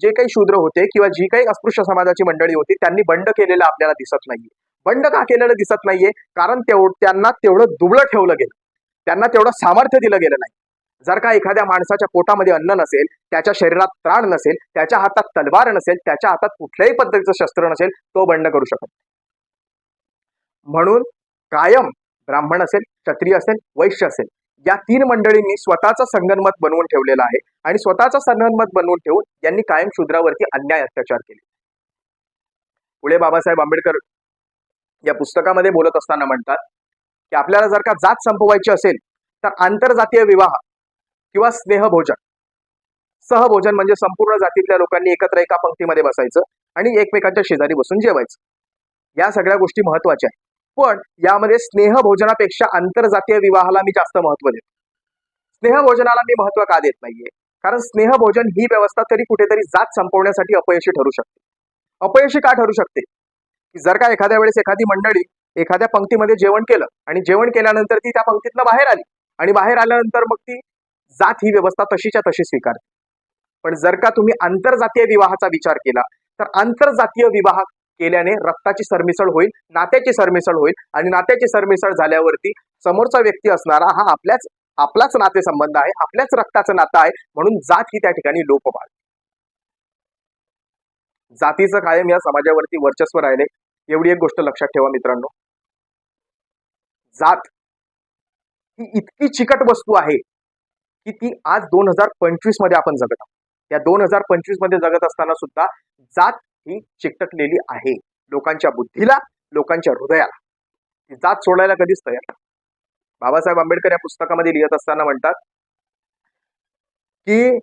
जे काही शूद्र होते किंवा जी काही अस्पृश्य समाजाची मंडळी होती त्यांनी बंड केलेलं आपल्याला दिसत नाहीये. बंड का केलेलं दिसत नाहीये? कारण तेव त्यांना तेवढं दुबळं ठेवलं गेलं. त्यांना तेवढं सामर्थ्य दिलं गेलं नाही. जर का एखाद्या माणसाच्या पोटामध्ये अन्न नसेल त्याच्या शरीरात त्राण नसेल त्याच्या हातात तलवार नसेल त्याच्या हातात कुठल्याही पद्धतीचं शस्त्र नसेल तो बंड करू शकत म्हणून कायम ब्राह्मण असेल क्षत्रिय असेल वैश्य असेल या तीन मंडळींनी स्वतःचा संगणमत बनवून ठेवलेलं आहे. आणि स्वतःचा संगणमत बनवून ठेवून यांनी कायम शूद्रावरती अन्याय अत्याचार केले. पुढे बाबासाहेब आंबेडकर या पुस्तकामध्ये बोलत असताना म्हणतात की आपल्याला जर का जात संपवायची असेल तर आंतरजातीय विवाह किंवा स्नेहभोजन सहभोजन म्हणजे संपूर्ण जातीतल्या लोकांनी एकत्र एका पंक्तीमध्ये बसायचं आणि एकमेकांच्या शेजारी बसून जेवायचं. या सगळ्या गोष्टी महत्त्वाच्या आहेत. पण यामध्ये स्नेहभोजनापेक्षा आंतरजातीय विवाहाला मी जास्त महत्त्व देतो. स्नेहभोजनाला मी महत्त्व का देत नाहीये? कारण स्नेहभोजन ही व्यवस्था तरी कुठेतरी जात संपवण्यासाठी अपयशी ठरू शकते. अपयशी का ठरू शकते? की जर का एखाद्या वेळेस एखादी मंडळी एखाद्या पंक्तीमध्ये जेवण केलं आणि जेवण केल्यानंतर ती त्या पंक्तीतनं बाहेर आली आणि बाहेर आल्यानंतर मग ती जात ही व्यवस्था तशीच्या तशी स्वीकारते. पण जर का तुम्ही आंतरजातीय विवाहाचा विचार केला तर आंतरजातीय विवाह केल्याने रक्ताची सरमिसळ होईल नात्याची सरमिसळ होईल आणि नात्याची सरमिसळ झाल्यावरती समोरचा व्यक्ती असणारा हा आपल्याच आपलाच नातेसंबंध आहे आपल्याच रक्ताचं नातं आहे म्हणून जात ही त्या ठिकाणी लोप पाळते जातीचं कायम या समाजावरती वर्चस्व राहिले. एवढी एक गोष्ट लक्षात ठेवा मित्रांनो. जात ही इतकी चिकट वस्तू आहे की ती आज दोन हजार पंचवीसमध्ये आपण जगत आहोत. या दोन हजार पंचवीसमध्ये जगत असताना सुद्धा जात ही चिकटकलेली आहे. लोकांच्या बुद्धीला लोकांच्या हृदयाला. ती जात सोडायला कधीच तयार बाबासाहेब आंबेडकर या पुस्तकामध्ये लिहित असताना म्हणतात की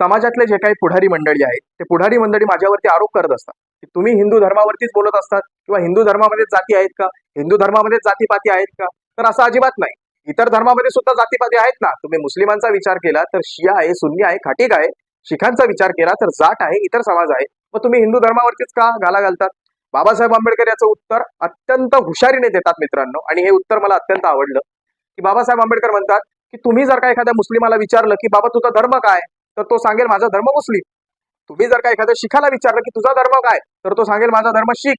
समाजातले जे काही पुढारी मंडळी आहेत ते पुढारी मंडळी माझ्यावरती आरोप करत असतात. की तुम्ही हिंदू धर्मावरतीच बोलत असतात किंवा हिंदू धर्मामध्ये जाती आहेत का? हिंदू धर्मामध्ये जातीपाती आहेत का? तर असं अजिबात नाही. इतर धर्मामध्ये सुद्धा जातीपाती आहेत ना? तुम्ही मुस्लिमांचा विचार केला तर शिया आहे सुन्नी आहे खाटीक आहे. शिखांचा विचार केला तर जाट आहे इतर समाज आहे. मग तुम्ही हिंदू धर्मावरतीच का घाला घालतात? बाबासाहेब आंबेडकर याचं उत्तर अत्यंत हुशारीने देतात मित्रांनो. आणि हे उत्तर मला अत्यंत आवडलं. की बाबासाहेब आंबेडकर म्हणतात की तुम्ही जर का एखाद्या मुस्लिमाला विचारलं की बाबा तुझा धर्म काय? तर तो सांगेल माझा धर्म मुस्लिम. तुम्ही जर का एखाद्या शिखाला विचारलं की तुझा धर्म काय? तर तो सांगेल माझा धर्म शीख.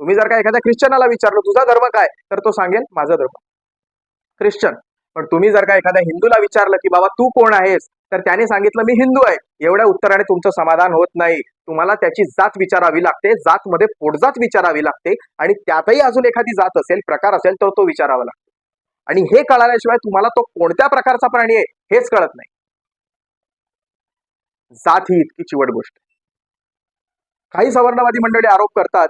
तुम्ही जर का एखाद्या ख्रिश्चनाला विचारलं तुझा धर्म काय? तर तो सांगेल माझा धर्म. ख्रिश्चन. पण तुम्ही जर का एखाद्या हिंदूला विचारलं की बाबा तू कोण आहेस? तर त्याने सांगितलं मी हिंदू आहे. एवढ्या उत्तराने तुमचं समाधान होत नाही. तुम्हाला त्याची जात विचारावी लागते. जात मध्ये पोटजात विचारावी लागते आणि त्यातही अजून एखादी जात असेल प्रकार असेल तर तो विचारावा लागतो. आणि हे कळाल्याशिवाय तुम्हाला तो कोणत्या प्रकारचा प्राणी आहे हेच कळत नाही. जात ही इतकी चिवट गोष्ट काही सवर्णवादी मंडळी आरोप करतात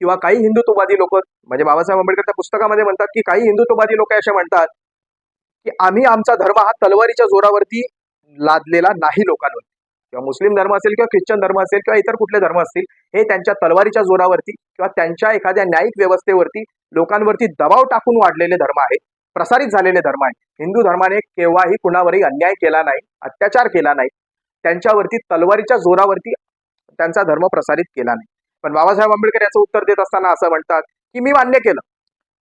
किंवा काही हिंदुत्ववादी लोक म्हणजे बाबासाहेब आंबेडकर त्या पुस्तकामध्ये म्हणतात की काही हिंदुत्ववादी लोक असे म्हणतात की आम्ही आमचा धर्म हा तलवारीच्या जोरावरती लादलेला नाही लोकांवर किंवा मुस्लिम धर्म असेल किंवा ख्रिश्चन धर्म असेल किंवा इतर कुठले धर्म असतील हे त्यांच्या तलवारीच्या जोरावरती किंवा त्यांच्या एखाद्या न्यायिक व्यवस्थेवरती लोकांवरती दबाव टाकून वाढलेले धर्म आहेत प्रसारित झालेले धर्म आहेत. हिंदू धर्माने केव्हाही कुणावरही अन्याय केला नाही अत्याचार केला नाही. त्यांच्यावरती तलवारीच्या जोरावरती त्यांचा धर्म प्रसारित केला नाही. पण बाबासाहेब आंबेडकर याचं उत्तर देत असताना असं म्हणतात की मी मान्य केलं.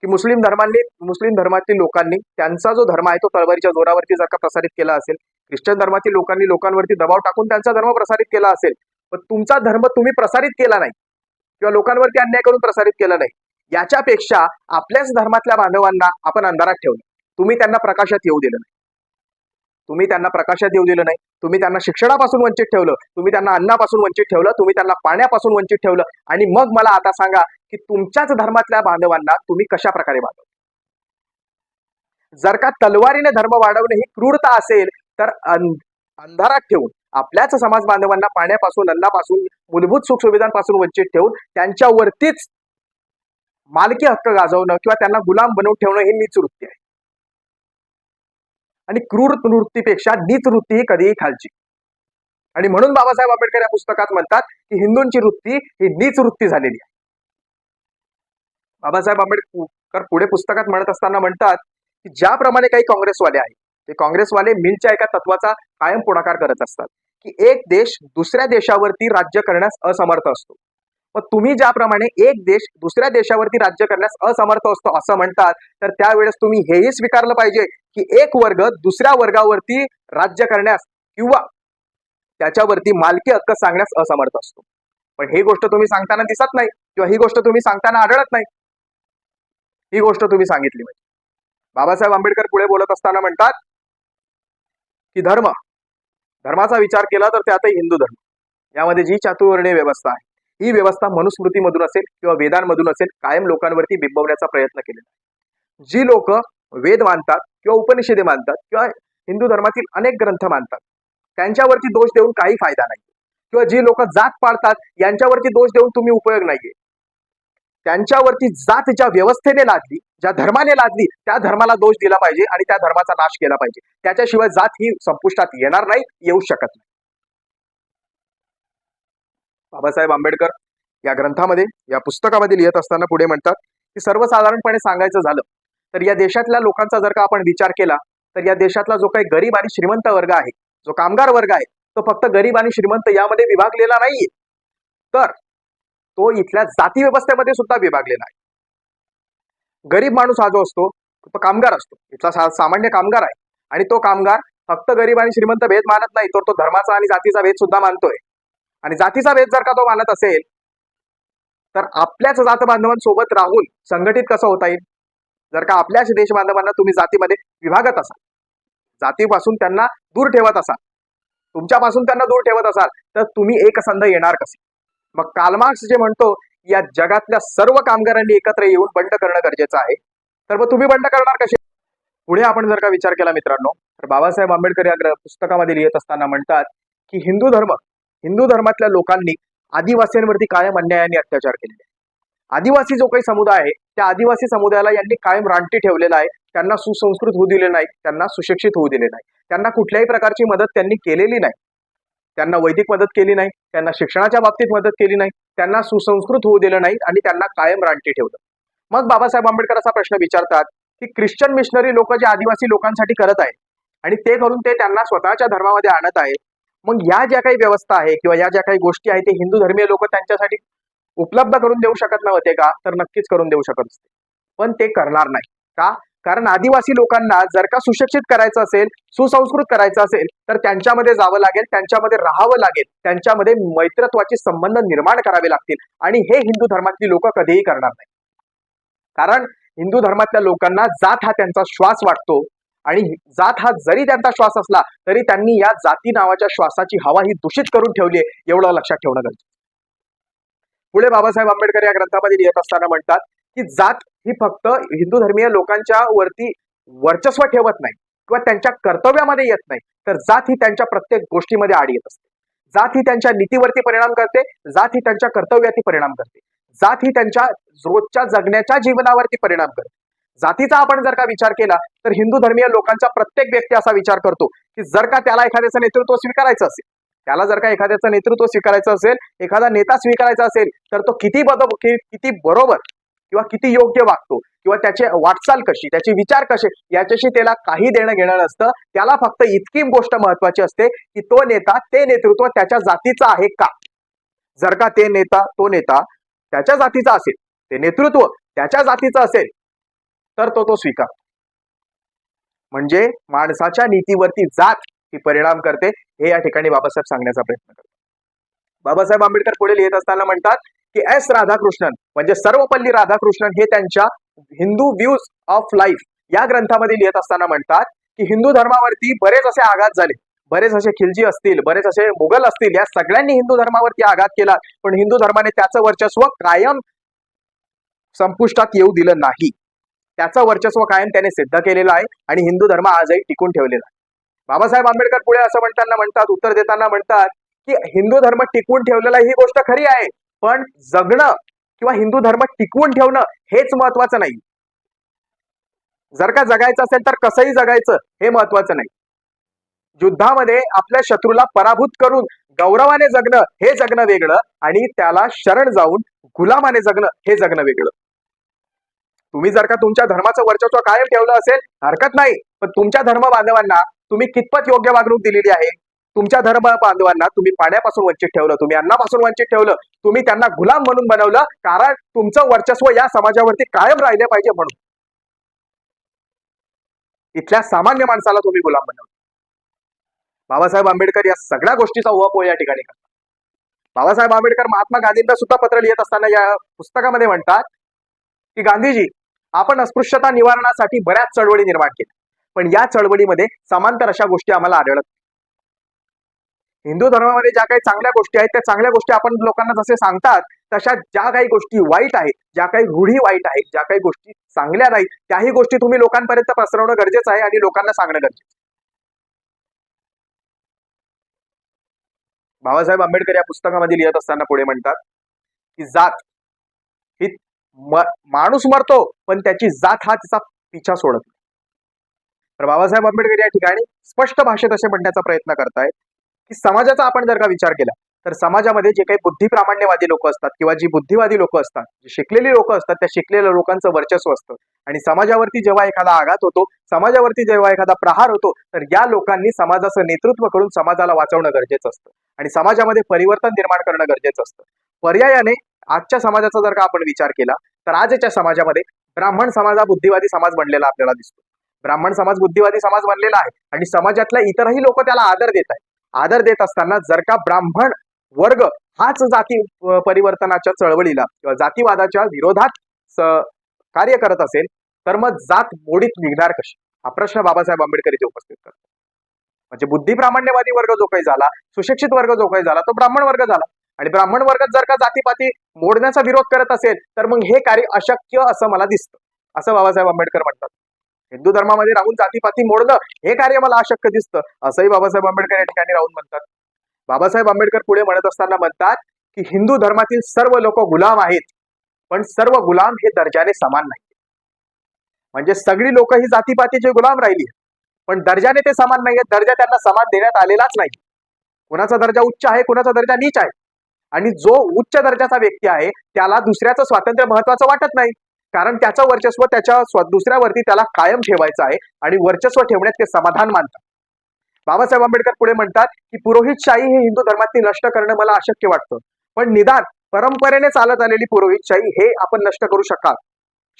की मुस्लिम धर्मांनी मुस्लिम धर्मातील लोकांनी त्यांचा जो धर्म आहे तो तलवारीच्या जोरावरती जर का प्रसारित केला असेल ख्रिश्चन धर्मातील लोकांनी लोकांवरती दबाव टाकून त्यांचा धर्म प्रसारित केला असेल पण तुमचा धर्म तुम्ही प्रसारित केला नाही किंवा लोकांवरती अन्याय करून प्रसारित केला नाही याच्यापेक्षा आपल्याच धर्मातल्या बांधवांना आपण अंधारात ठेवलं. तुम्ही त्यांना प्रकाशात येऊ दिलं नाही. तुम्ही त्यांना प्रकाशात येऊ दिलं नाही. तुम्ही त्यांना शिक्षणापासून वंचित ठेवलं. तुम्ही त्यांना अन्नापासून वंचित ठेवलं. तुम्ही त्यांना पाण्यापासून वंचित ठेवलं. आणि मग मला आता सांगा की तुमच्याच धर्मातल्या बांधवांना तुम्ही कशा प्रकारे वाढव जर का तलवारीने धर्म वाढवणे ही क्रूरता असेल तर अंधारात ठेवून आपल्याच समाज बांधवांना पाण्यापासून अन्नापासून मूलभूत सुखसुविधांपासून वंचित ठेवून त्यांच्यावरतीच मालकी हक्क गाजवणं किंवा त्यांना गुलाम बनवून ठेवणं ही नीच वृत्ती आहे. आणि क्रूर वृत्तीपेक्षा नीच वृत्ती ही कधीही खालची. आणि म्हणून बाबासाहेब आंबेडकर या पुस्तकात म्हणतात की हिंदूंची वृत्ती ही नीच वृत्ती झालेली आहे. बाबासाहेब आंबेडकर पुढे पुस्तकात म्हणत असताना म्हणतात की ज्याप्रमाणे काही काँग्रेसवाले आहेत ते काँग्रेसवाले मिलच्या एका तत्वाचा कायम पुढाकार करत असतात की एक देश दुसऱ्या देशावरती राज्य करण्यास असमर्थ असतो. मग तुम्ही ज्याप्रमाणे एक देश दुसऱ्या देशावरती राज्य करण्यास असमर्थ असतो असं म्हणतात तर त्यावेळेस तुम्ही हेही स्वीकारलं पाहिजे की एक वर्ग दुसऱ्या वर्गावरती राज्य करण्यास किंवा त्याच्यावरती मालकी हक्क सांगण्यास असमर्थ असतो. पण ही गोष्ट तुम्ही सांगताना दिसत नाही किंवा ही गोष्ट तुम्ही सांगताना आढळत नाही. ही गोष्ट तुम्ही सांगितली म्हणजे बाबासाहेब आंबेडकर पुढे बोलत असताना म्हणतात की धर्म धर्माचा विचार केला तर त्यातही हिंदू धर्म. यामध्ये जी चातुर्वर्णीय व्यवस्था आहे. ही व्यवस्था मनुस्मृतीमधून असेल किंवा वेदांमधून असेल कायम लोकांवरती बिंबवण्याचा प्रयत्न केलेला आहे. जी लोक वेद मानतात किंवा उपनिषदे मानतात किंवा हिंदू धर्मातील अनेक ग्रंथ मानतात त्यांच्यावरती दोष देऊन काही फायदा नाही किंवा जी लोक जात पाळतात यांच्यावरती दोष देऊन तुम्ही उपयोग नाहीये. त्यांच्यावरती जात ज्या व्यवस्थेने लादली ज्या धर्माने लादली त्या धर्माला दोष दिला पाहिजे आणि त्या धर्माचा नाश केला पाहिजे. त्याच्याशिवाय जात ही संपुष्टात येणार नाही येऊ शकत नाही. बाबासाहेब आंबेडकर या ग्रंथामध्ये या पुस्तकामध्ये लिहित असताना पुढे म्हणतात की सर्वसाधारणपणे सांगायचं झालं तर या देशातल्या लोकांचा जर का आपण विचार केला तर या देशातला जो काही गरीब आणि श्रीमंत वर्ग आहे जो कामगार वर्ग आहे तो फक्त गरीब आणि श्रीमंत यामध्ये विभागलेला नाहीये. तर तो इथल्या जाती व्यवस्थेमध्ये सुद्धा विभागलेला आहे. गरीब माणूस हा जो असतो तो कामगार असतो. इथला सामान्य कामगार आहे. आणि तो कामगार फक्त गरीब आणि श्रीमंत भेद मानत नाही तर तो धर्माचा आणि जातीचा भेद सुद्धा मानतोय. आणि जातीचा भेद जर का तो मानत असेल तर आपल्याच जात बांधवांसोबत राहून संघटित कसं होता येईल? जर का आपल्याच देश बांधवांना तुम्ही जातीमध्ये विभागत असाल जातीपासून त्यांना दूर ठेवत असाल तुमच्यापासून त्यांना दूर ठेवत असाल तर तुम्ही एकसंध येणार कसे? मग कालमार्क्स जे म्हणतो या जगातल्या सर्व कामगारांनी एकत्र येऊन बंड करणं गरजेचं आहे. तर मग तुम्ही बंड करणार कसे? पुढे आपण जर का विचार केला मित्रांनो तर बाबासाहेब आंबेडकर या पुस्तकामध्ये लिहित असताना म्हणतात की हिंदू धर्म हिंदू धर्मातल्या लोकांनी आदिवासींवरती कायम अन्यायाने अत्याचार केलेले आहे. आदिवासी जो काही समुदाय आहे त्या आदिवासी समुदायाला यांनी कायम रानटी ठेवलेला आहे. त्यांना सुसंस्कृत होऊ दिले नाही त्यांना सुशिक्षित होऊ दिले नाही त्यांना कुठल्याही प्रकारची मदत त्यांनी केलेली नाही. त्यांना वैदिक मदत केली नाही त्यांना शिक्षणाच्या बाबतीत मदत केली नाही त्यांना सुसंस्कृत होऊ दिलं नाही आणि त्यांना कायम रानटी ठेवलं. मग बाबासाहेब आंबेडकर असा प्रश्न विचारतात की ख्रिश्चन मिशनरी लोक जे आदिवासी लोकांसाठी करत आहेत आणि ते करून ते त्यांना स्वतःच्या धर्मामध्ये आणत आहेत मग या ज्या काही व्यवस्था आहे किंवा या ज्या काही गोष्टी आहेत ते हिंदू धर्मीय लोक त्यांच्यासाठी उपलब्ध करून देऊ शकत नव्हते का? तर नक्कीच करून देऊ शकत असते पण ते करणार नाही. का? कारण आदिवासी लोकांना जर का सुशिक्षित करायचं असेल सुसंस्कृत करायचं असेल तर त्यांच्यामध्ये जावं लागेल त्यांच्यामध्ये राहावं लागेल त्यांच्यामध्ये मैत्रत्वाचे संबंध निर्माण करावे लागतील आणि हे हिंदू धर्मातली लोक कधीही करणार नाही कारण हिंदू धर्मातल्या लोकांना जात हा त्यांचा श्वास वाटतो. आणि जात हा जरी त्यांचा श्वास असला तरी त्यांनी या जाती नावाच्या श्वासाची हवा ही दूषित करून ठेवली आहे एवढं लक्षात ठेवणं गरजेचं पुढे बाबासाहेब आंबेडकर या ग्रंथामध्ये लिहित असताना म्हणतात की जात ही फक्त हिंदू धर्मीय लोकांच्या वरती वर्चस्व ठेवत नाही किंवा त्यांच्या कर्तव्यामध्ये येत नाही तर जात ही त्यांच्या प्रत्येक गोष्टीमध्ये आड येत असते. जात ही त्यांच्या नीतीवरती परिणाम करते जात ही त्यांच्या कर्तव्यावरती परिणाम करते. जात ही त्यांच्या रोजच्या जगण्याच्या जीवनावरती परिणाम करते. जातीचा आपण जर का विचार केला तर हिंदू धर्मीय लोकांचा प्रत्येक व्यक्ती असा विचार करतो की जर का त्याला एखाद्याचं नेतृत्व स्वीकारायचं असेल त्याला जर का एखाद्याचं नेतृत्व स्वीकारायचं असेल एखादा नेता स्वीकारायचा असेल तर तो किती बद किती बरोबर किंवा किती योग्य वागतो किंवा त्याचे वाटचाल कशी त्याचे विचार कसे याच्याशी त्याला काही देणं घेणं नसतं. त्याला फक्त इतकी गोष्ट महत्वाची असते की तो नेता ते नेतृत्व त्याच्या जातीचा आहे का? जर का ते नेता तो नेता त्याच्या जातीचा असेल ते नेतृत्व त्याच्या जातीचं असेल तर तो तो स्वीकार. म्हणजे माणसाच्या नीतीवरती जात ही परिणाम करते हे या ठिकाणी बाबासाहेब सांगण्याचा प्रयत्न करतो बाबासाहेब आंबेडकर पुढे लिहित असताना म्हणतात की एस राधाकृष्णन म्हणजे सर्वपल्ली राधाकृष्णन हे त्यांच्या हिंदू व्ह्यूज ऑफ लाईफ या ग्रंथामध्ये लिहित असताना म्हणतात की हिंदू धर्मावरती बरेच असे आघात झाले. बरेच असे खिलजी असतील बरेच असे मुघल असतील या सगळ्यांनी हिंदू धर्मावरती आघात केला पण हिंदू धर्माने त्याचं वर्चस्व कायम संपुष्टात येऊ दिलं नाही. त्याचं वर्चस्व कायम त्याने सिद्ध केलेलं आहे आणि हिंदू धर्म आजही टिकून ठेवलेला आहे. बाबासाहेब आंबेडकर पुढे असं म्हणताना म्हणतात उत्तर देताना म्हणतात की हिंदू धर्म टिकवून ठेवलेला ही गोष्ट खरी आहे पण जगणं किंवा हिंदू धर्म टिकवून ठेवणं हेच महत्वाचं नाही. जर का जगायचं असेल तर कसंही जगायचं हे महत्वाचं नाही. युद्धामध्ये आपल्या शत्रूला पराभूत करून गौरवाने जगणं हे जगणं वेगळं आणि त्याला शरण जाऊन गुलामाने जगणं हे जगणं वेगळं. तुम्ही जर का तुमच्या धर्माचं वर्चस्व कायम ठेवलं असेल हरकत नाही. पण तुमच्या धर्म बांधवांना तुम्ही कितपत योग्य वागणूक दिलेली आहे? तुमच्या धर्म बांधवांना तुम्ही पाण्यापासून वंचित ठेवलं तुम्ही अन्नापासून वंचित ठेवलं तुम्ही त्यांना गुलाम म्हणून बनवलं कारण तुमचं वर्चस्व या समाजावरती कायम राहिले पाहिजे म्हणून. इथल्या सामान्य माणसाला तुम्ही गुलाम बनवलं. बाबासाहेब आंबेडकर या सगळ्या गोष्टीचा उहापोह या ठिकाणी करतात. बाबासाहेब आंबेडकर महात्मा गांधींना सुद्धा पत्र लिहित असताना या पुस्तकामध्ये म्हणतात की गांधीजी आपण अस्पृश्यता निवारणासाठी बऱ्याच चळवळी निर्माण केल्या पण या चळवळीमध्ये समांतर अशा गोष्टी आम्हाला आढळत हिंदू धर्मामध्ये ज्या काही चांगल्या गोष्टी आहेत त्या चांगल्या गोष्टी आपण लोकांना जसे सांगतात तशा ज्या काही गोष्टी वाईट आहेत ज्या काही रूढी वाईट आहेत ज्या काही गोष्टी चांगल्या नाहीत त्याही गोष्टी तुम्ही लोकांपर्यंत पसरवणं गरजेचं आहे आणि लोकांना सांगणं गरजेचं आहे. बाबासाहेब आंबेडकर या पुस्तकामध्ये लिहित असताना पुढे म्हणतात की जात ही माणूस मरतो पण त्याची जात हा तिचा पिछा सोडत नाही. तर बाबासाहेब आंबेडकर या ठिकाणी स्पष्ट भाषेत असे म्हणण्याचा प्रयत्न करतायत की समाजाचा आपण जर का विचार केला तर समाजामध्ये जे काही बुद्धिप्रामाण्यवादी लोक असतात किंवा जी बुद्धिवादी लोक असतात जी शिकलेली लोक असतात त्या शिकलेल्या लोकांचं वर्चस्व असतं. आणि समाजावरती जेव्हा एखादा आघात होतो समाजावरती जेव्हा एखादा प्रहार होतो तर या लोकांनी समाजाचं नेतृत्व करून समाजाला वाचवणं गरजेचं असतं. आणि समाजामध्ये परिवर्तन निर्माण करणं गरजेचं असतं. पर्यायाने आजच्या समाजाचा जर का आपण विचार केला तर आजच्या समाजामध्ये ब्राह्मण समाज हा बुद्धिवादी समाज बनलेला आपल्याला दिसतो. ब्राह्मण समाज बुद्धिवादी समाज बनलेला आहे आणि समाजातल्या इतरही लोक त्याला आदर देत आहेत. आदर देत असताना जर का ब्राह्मण वर्ग हाच जाती परिवर्तनाच्या चळवळीला किंवा जातीवादाच्या विरोधात कार्य करत असेल तर मग जात मोडीत निघणार कशी? हा प्रश्न बाबासाहेब आंबेडकर इथे उपस्थित करतात. म्हणजे बुद्धी प्रामाण्यवादी वर्ग जो काही झाला सुशिक्षित वर्ग जो काही झाला तो ब्राह्मण वर्ग झाला. आणि ब्राह्मण वर्गात जर का जातीपाती मोडण्याचा विरोध करत असेल तर मग हे कार्य अशक्य असं मला दिसतं. असं बाबासाहेब आंबेडकर म्हणतात. हिंदू धर्मामध्ये राहून जातीपाती मोडणं हे कार्य मला अशक्य दिसतं असंही बाबासाहेब आंबेडकर या ठिकाणी राहून म्हणतात. बाबासाहेब आंबेडकर पुढे म्हणत असताना म्हणतात की हिंदू धर्मातील सर्व लोक गुलाम आहेत पण सर्व गुलाम हे दर्जाने समान नाही म्हणजे सगळी लोक ही जातीपातीचे गुलाम राहिली पण दर्जाने ते समान नाही दर्जा त्यांना समान देण्यात आलेलाच नाही. कुणाचा दर्जा उच्च आहे कुणाचा दर्जा नीच आहे. आणि जो उच्च दर्जाचा व्यक्ती आहे त्याला दुसऱ्याचं स्वातंत्र्य महत्वाचं वाटत नाही. कारण त्याचं वर्चस्व त्याच्या दुसऱ्यावरती त्याला कायम ठेवायचं आहे आणि वर्चस्व ठेवण्यात ते समाधान मानतात. बाबासाहेब आंबेडकर पुढे म्हणतात की पुरोहितशाही हे हिंदू धर्मातली नष्ट करणं मला अशक्य वाटतं. पण निदान परंपरेने चालत आलेली पुरोहितशाही हे आपण नष्ट करू शकाल.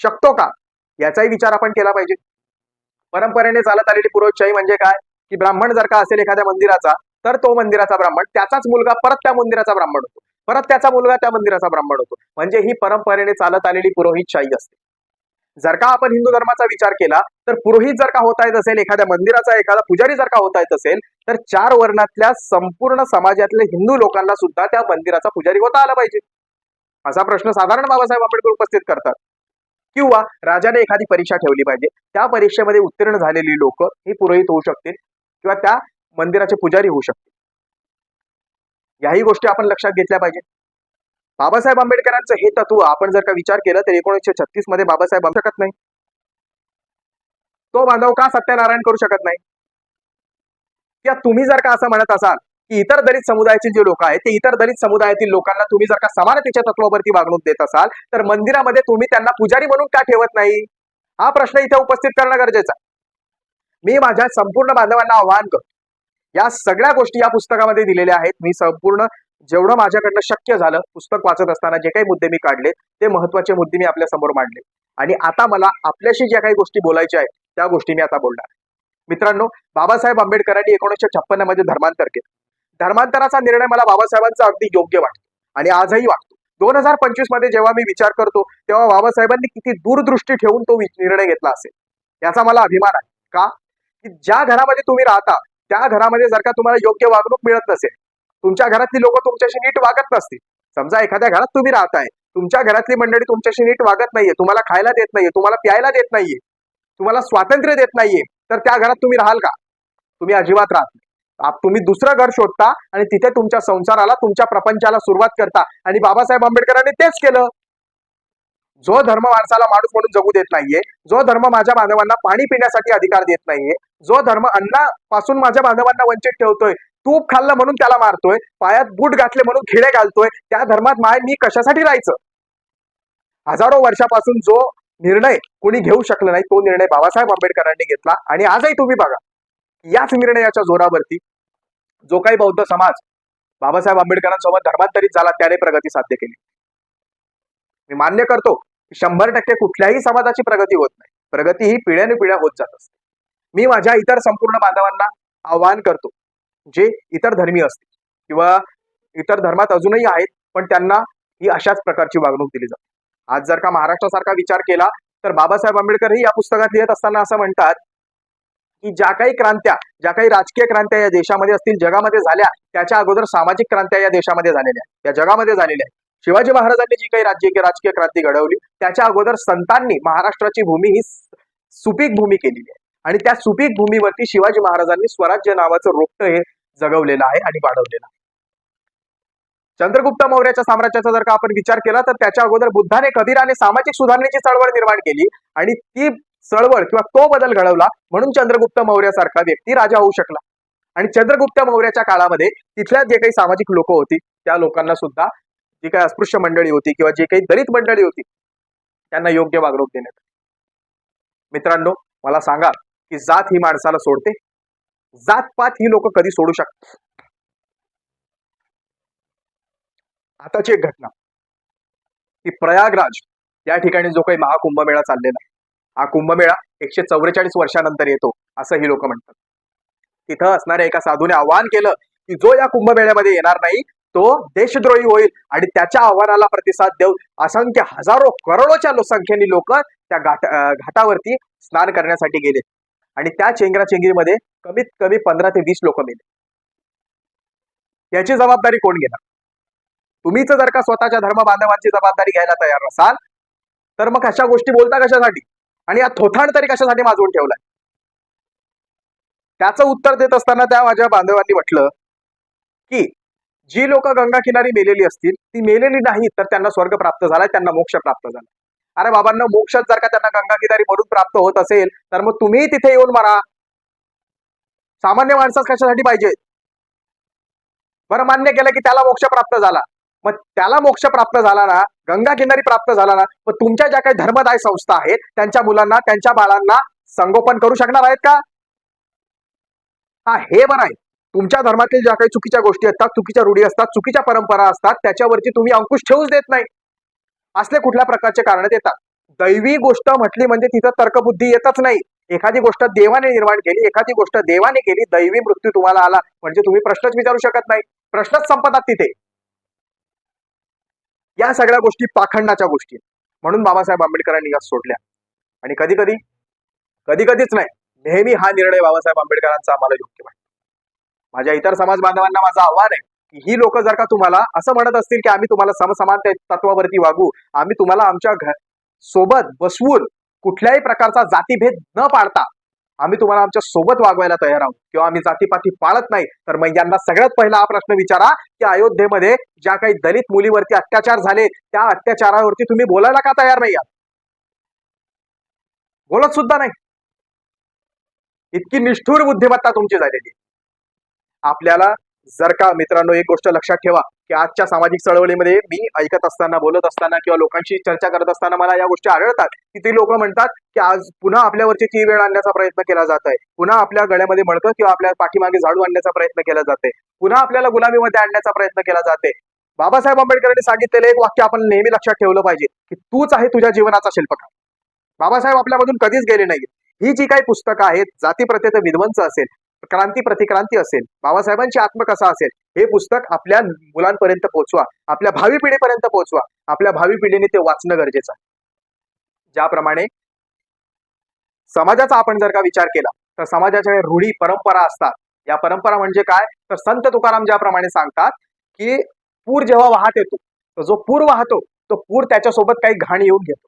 शकतो का? याचाही विचार आपण केला पाहिजे. परंपरेने चालत आलेली पुरोहितशाही म्हणजे काय? की ब्राह्मण जर का असेल एखाद्या मंदिराचा तर तो मंदिराचा ब्राह्मण त्याचाच मुलगा परत त्या मंदिराचा ब्राह्मण होतो. परत त्याचा मुलगा त्या मंदिराचा ब्राह्मण होतो. म्हणजे ही परंपरेने चालत आलेली पुरोहितशाही असते. जर का आपण हिंदू धर्माचा विचार केला तर पुरोहित जर का होता येत असेल एखाद्या मंदिराचा एखादा पुजारी जर का होता येत असेल तर चार वर्णातल्या संपूर्ण समाजातल्या हिंदू लोकांना सुद्धा त्या मंदिराचा पुजारी होता आला पाहिजे. असा प्रश्न साधारण बाबासाहेब आंबेडकर उपस्थित करतात. किंवा राजाने एखादी परीक्षा ठेवली पाहिजे. त्या परीक्षेमध्ये उत्तीर्ण झालेली लोक ही पुरोहित होऊ शकतील. किंवा त्या मंदिराचे पुजारी होऊ शकते. याही गोष्टी आपण लक्षात घेतल्या पाहिजे बाबासाहेब आंबेडकरांचं हे तत्व आपण जर का विचार केला तर एकोणीसशे छत्तीसमध्ये बाबासाहेब आणू शकत नाही. तो बांधव का सत्यनारायण करू शकत नाही? किंवा तुम्ही जर का असं म्हणत असाल की इतर दलित समुदायाचे जे लोक आहेत ते इतर दलित समुदायातील लोकांना तुम्ही जर का समानतेच्या तत्वावरती वागणूक देत असाल तर मंदिरामध्ये तुम्ही त्यांना पुजारी म्हणून का ठेवत नाही? हा प्रश्न इथे उपस्थित करणं गरजेचं आहे. मी माझ्या संपूर्ण बांधवांना आवाहन करतो. या सगळ्या गोष्टी या पुस्तकामध्ये दिलेल्या आहेत. मी संपूर्ण जेवढं माझ्याकडनं शक्य झालं पुस्तक वाचत असताना जे काही मुद्दे मी काढले ते महत्त्वाचे मुद्दे मी आपल्यासमोर मांडले. आणि आता मला आपल्याशी ज्या काही गोष्टी बोलायच्या आहेत त्या गोष्टी मी आता बोलणार. मित्रांनो बाबासाहेब आंबेडकरांनी एकोणीसशे छप्पन्नमध्ये धर्मांतर केलं. धर्मांतराचा निर्णय मला बाबासाहेबांचा अगदी योग्य वाटतो आणि आजही वाटतो. दोन हजार पंचवीसमध्ये जेव्हा मी विचार करतो तेव्हा बाबासाहेबांनी किती दूरदृष्टी ठेवून तो निर्णय घेतला असेल. याचा मला अभिमान आहे. का? की ज्या घरामध्ये तुम्ही राहता त्या घरामध्ये जर का तुम्हाला योग्य वागणूक मिळत नसेल तुमच्या घरातली लोक तुमच्याशी नीट वागत नसतील. समजा एखाद्या घरात तुम्ही राहताय तुमच्या घरातली मंडळी तुमच्याशी नीट वागत नाहीये तुम्हाला खायला देत नाहीये तुम्हाला प्यायला देत नाहीये तुम्हाला स्वातंत्र्य देत नाहीये तर त्या घरात तुम्ही राहाल का? तुम्ही अजिबात राहत नाही. तुम्ही दुसरं घर शोधता आणि तिथे तुमच्या संसाराला तुमच्या प्रपंचाला सुरुवात करता. आणि बाबासाहेब आंबेडकरांनी तेच केलं. जो धर्म माणसाला माणूस म्हणून जगू देत नाहीये जो धर्म माझ्या बांधवांना पाणी पिण्यासाठी अधिकार देत नाहीये जो धर्म अन्नापासून माझ्या बांधवांना वंचित ठेवतोय तूप खाल्लं म्हणून त्याला मारतोय पायात बूट घातले म्हणून खिडे घालतोय त्या धर्मात माय मी कशासाठी राहायचं? हजारो वर्षापासून जो निर्णय कोणी घेऊ शकलं नाही तो निर्णय बाबासाहेब आंबेडकरांनी घेतला आणि आजही तुम्ही बघा याच निर्णयाच्या जोरावरती जो काही बौद्ध समाज बाबासाहेब आंबेडकरांसोबत धर्मांतरित झाला त्याने प्रगती साध्य केली. मी मान्य करतो शंभर टक्के कुठल्याही समाजाची प्रगती होत नाही. प्रगती ही पिढ्याने पिढ्या होत जात असते. मी माझ्या इतर संपूर्ण बांधवांना आवाहन करतो जे इतर धर्मी असतील किंवा इतर धर्मात अजूनही आहेत पण त्यांना ही अशाच प्रकारची वागणूक दिली जाते. आज जर का महाराष्ट्रासारखा विचार केला तर बाबासाहेब आंबेडकर या पुस्तकात लिहित असताना असं म्हणतात की ज्या काही क्रांत्या ज्या काही राजकीय क्रांत्या या देशामध्ये असतील जगामध्ये झाल्या त्याच्या अगोदर सामाजिक क्रांत्या या देशामध्ये झालेल्या या जगामध्ये झालेल्या आहेत. शिवाजी महाराजांनी जी काही राज्य राजकीय क्रांती घडवली त्याच्या अगोदर संतांनी महाराष्ट्राची भूमी ही सुपीक भूमी केलेली आहे. आणि त्या सुपीक भूमीवरती शिवाजी महाराजांनी स्वराज्य नावाचं रोपट हे जगवलेलं आहे आणि वाढवलेलं आहे. चंद्रगुप्त मौर्याच्या साम्राज्याचा जर का आपण विचार केला तर त्याच्या अगोदर बुद्धाने कबीराने सामाजिक सुधारणेची चळवळ निर्माण केली आणि ती चळवळ किंवा तो बदल घडवला म्हणून चंद्रगुप्त मौर्यासारखा व्यक्ती राजा होऊ शकला. आणि चंद्रगुप्त मौर्याच्या काळामध्ये तिथल्या जे काही सामाजिक लोक होती त्या लोकांना सुद्धा जी काही अस्पृश्य मंडळी होती किंवा जी काही दलित मंडळी होती त्यांना योग्य वागणूक देण्यात मित्रांनो मला सांगा की जात ही माणसाला सोडते? जात पात ही लोक कधी सोडू शकतात? आताची एक घटना. की प्रयागराज या ठिकाणी जो काही महाकुंभमेळा चाललेला आहे. हा कुंभमेळा एकशे चौवेचाळीस वर्षानंतर येतो असं ही लोक म्हणतात. तिथं असणाऱ्या एका साधूने आवाहन केलं की जो या कुंभमेळ्यामध्ये येणार नाही तो देशद्रोही होईल आणि त्याच्या आव्हानाला प्रतिसाद देऊन असंख्य हजारो करोडोच्या लोकसंख्येने लोक त्या घाट घाटावरती स्नान करण्यासाठी गेले. आणि त्या चेंगराचेंगरीमध्ये कमीत कमी पंधरा ते वीस लोक मेले. याची जबाबदारी कोण घेणार? तुम्हीच जर का स्वतःच्या धर्म बांधवांची जबाबदारी घ्यायला तयार नसाल तर मग अशा गोष्टी बोलता कशासाठी? आणि या थोथाण तरी कशासाठी माजवून ठेवलाय? त्याचं उत्तर देत असताना त्या माझ्या बांधवांनी म्हटलं की जी लोक गंगा किनारी मेलेली असतील ती मेलेली नाही तर त्यांना स्वर्ग प्राप्त झालाय त्यांना मोक्ष प्राप्त झाला अरे बाबांना मोक्ष जर का त्यांना गंगा किनारी मरून प्राप्त होत असेल तर मग तुम्ही तिथे येऊन मरा. सामान्य माणसाच कशासाठी पाहिजे? बरं मान्य केलं की त्याला मोक्ष प्राप्त झाला. मग त्याला मोक्ष प्राप्त झाला ना गंगा किनारी प्राप्त झाला ना मग तुमच्या ज्या काही धर्मदाय संस्था आहेत त्यांच्या मुलांना त्यांच्या बाळांना संगोपन करू शकणार आहेत का? हा हे बरं आहे. तुमच्या धर्मातील ज्या काही चुकीच्या गोष्टी असतात चुकीच्या रूढी असतात चुकीच्या परंपरा असतात त्याच्यावरती तुम्ही अंकुश ठेवूच देत नाही. असले कुठल्या प्रकारचे कारण येतात दैवी गोष्ट म्हटली म्हणजे तिथं तर्कबुद्धी येतच नाही. एखादी गोष्ट देवाने निर्माण केली एखादी गोष्ट देवाने केली दैवी मृत्यू तुम्हाला आला म्हणजे तुम्ही प्रश्नच विचारू शकत नाही. प्रश्नच संपतात तिथे. या सगळ्या गोष्टी पाखंडाच्या गोष्टी म्हणून बाबासाहेब आंबेडकरांनी या सोडल्या. आणि कधी कधी कधी कधीच नाही. नेहमी हा निर्णय बाबासाहेब आंबेडकरांचा आम्हाला योग्य वाटतो. माझ्या इतर समाज बांधवांना माझं आव्हान आहे की ही लोक जर का तुम्हाला असं म्हणत असतील की आम्ही तुम्हाला समसमान तत्वावरती वागू आम्ही तुम्हाला आमच्या घर सोबत बसवून कुठल्याही प्रकारचा जातीभेद न पाडता आम्ही तुम्हाला आमच्यासोबत वागवायला तयार आहोत. किंवा आम्ही जातीपाती पाळत नाही तर मग यांना सगळ्यात पहिला हा प्रश्न विचारा की अयोध्येमध्ये ज्या काही दलित मुलीवरती अत्याचार झाले त्या अत्याचारावरती तुम्ही बोलायला का तयार नाही आहात? बोलत सुद्धा नाही. इतकी निष्ठुर बुद्धिमत्ता तुमची झालेली आहे. आपल्याला जर का मित्रांनो एक गोष्ट लक्षात ठेवा की आजच्या सामाजिक चळवळीमध्ये मी ऐकत असताना बोलत असताना किंवा लोकांशी चर्चा करत असताना मला या गोष्टी आढळतात. की ती लोक म्हणतात की आज पुन्हा आपल्यावरची ती वेळ आणण्याचा प्रयत्न केला जात आहे. पुन्हा आपल्या गळ्यामध्ये मडकं किंवा आपल्या पाठीमागे झाडू आणण्याचा प्रयत्न केला जाते पुन्हा आपल्याला गुलामीमध्ये आणण्याचा प्रयत्न केला जाते बाबासाहेब आंबेडकरांनी सांगितलेलं एक वाक्य आपण नेहमी लक्षात ठेवलं पाहिजे की तूच आहे तुझ्या जीवनाचा शिल्पकार. बाबासाहेब आपल्यामधून कधीच गेले नाही ही जी काही पुस्तकं आहेत जातीप्रत्येत विध्वंस असेल क्रांती प्रतिक्रांती असेल. बाबासाहेबांची आत्मकथा असेल. हे पुस्तक आपल्या मुलांपर्यंत पोहोचवा. आपल्या भावी पिढीपर्यंत पोहोचवा. आपल्या भावी पिढीने ते वाचणं गरजेचं आहे. ज्याप्रमाणे समाजाचा आपण जर का विचार केला तर समाजाच्या रूढी परंपरा असतात या परंपरा म्हणजे काय? तर संत तुकाराम ज्याप्रमाणे सांगतात की पूर जेव्हा वाहत येतो तर जो पूर वाहतो तो पूर त्याच्यासोबत काही घाण येऊन घेतो.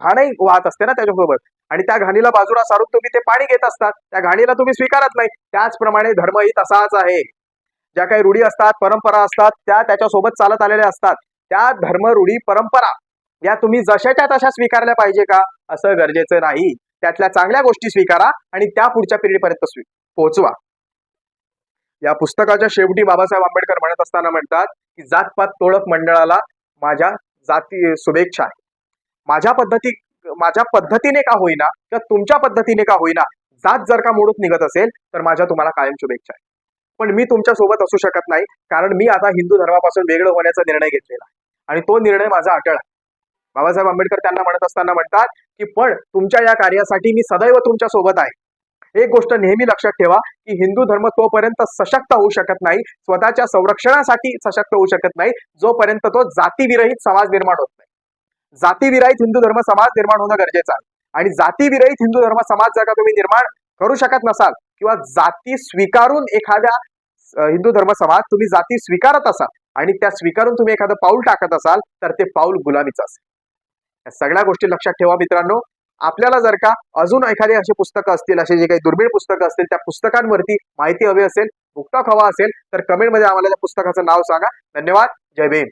घाणही वाहत असते ना त्याच्यासोबत. आणि त्या घाणीला बाजूला सारून तुम्ही ते पाणी घेत असतात. त्या घाणीला तुम्ही स्वीकारत नाही. त्याचप्रमाणे धर्मही तसाच आहे. ज्या काही रूढी असतात परंपरा असतात त्या त्याच्यासोबत चालत आलेल्या असतात. त्या धर्म रूढी परंपरा या तुम्ही जशाच्या तशा स्वीकारल्या पाहिजे का? असं गरजेचं नाही. त्यातल्या चांगल्या गोष्टी स्वीकारा आणि त्या पुढच्या पिढीपर्यंत स्वी पोहोचवा या पुस्तकाच्या शेवटी बाबासाहेब आंबेडकर म्हणत असताना म्हणतात की जातपात तोळक मंडळाला माझ्या जाती शुभेच्छा आहे माझ्या पद्धती माझ्या पद्धतीने का होईना किंवा तुमच्या पद्धतीने का होईना जात जर का मोडून निघत असेल तर माझ्या तुम्हाला कायम शुभेच्छा आहे. पण मी तुमच्यासोबत असू शकत नाही कारण मी आता हिंदू धर्मापासून वेगळं होण्याचा निर्णय घेतलेला आहे. आणि तो निर्णय माझा अटळ आहे. बाबासाहेब आंबेडकर त्यांना म्हणत असताना म्हणतात की पण तुमच्या या कार्यासाठी मी सदैव तुमच्यासोबत आहे. एक गोष्ट नेहमी लक्षात ठेवा की हिंदू धर्म तोपर्यंत सशक्त होऊ शकत नाही स्वतःच्या संरक्षणासाठी सशक्त होऊ शकत नाही जोपर्यंत तो जातीविरहित समाज निर्माण होत नाही. जातीविरहित हिंदू धर्म समाज निर्माण होणं गरजेचं आहे. आणि जातीविरहित हिंदू धर्म समाज जर का तुम्ही निर्माण करू शकत नसाल किंवा जाती स्वीकारून एखाद्या हिंदू धर्म समाज तुम्ही जाती स्वीकारत असाल आणि त्या स्वीकारून तुम्ही एखादं पाऊल टाकत असाल तर ते पाऊल गुलामीचं असेल. या सगळ्या गोष्टी लक्षात ठेवा मित्रांनो. आपल्याला जर का अजून एखादी अशी पुस्तकं असतील असे जे काही दुर्मिळ पुस्तकं असतील त्या पुस्तकांवरती माहिती हवी असेल पुस्तक हवा असेल तर कमेंटमध्ये आम्हाला त्या पुस्तकाचं नाव सांगा. धन्यवाद. जय भीम.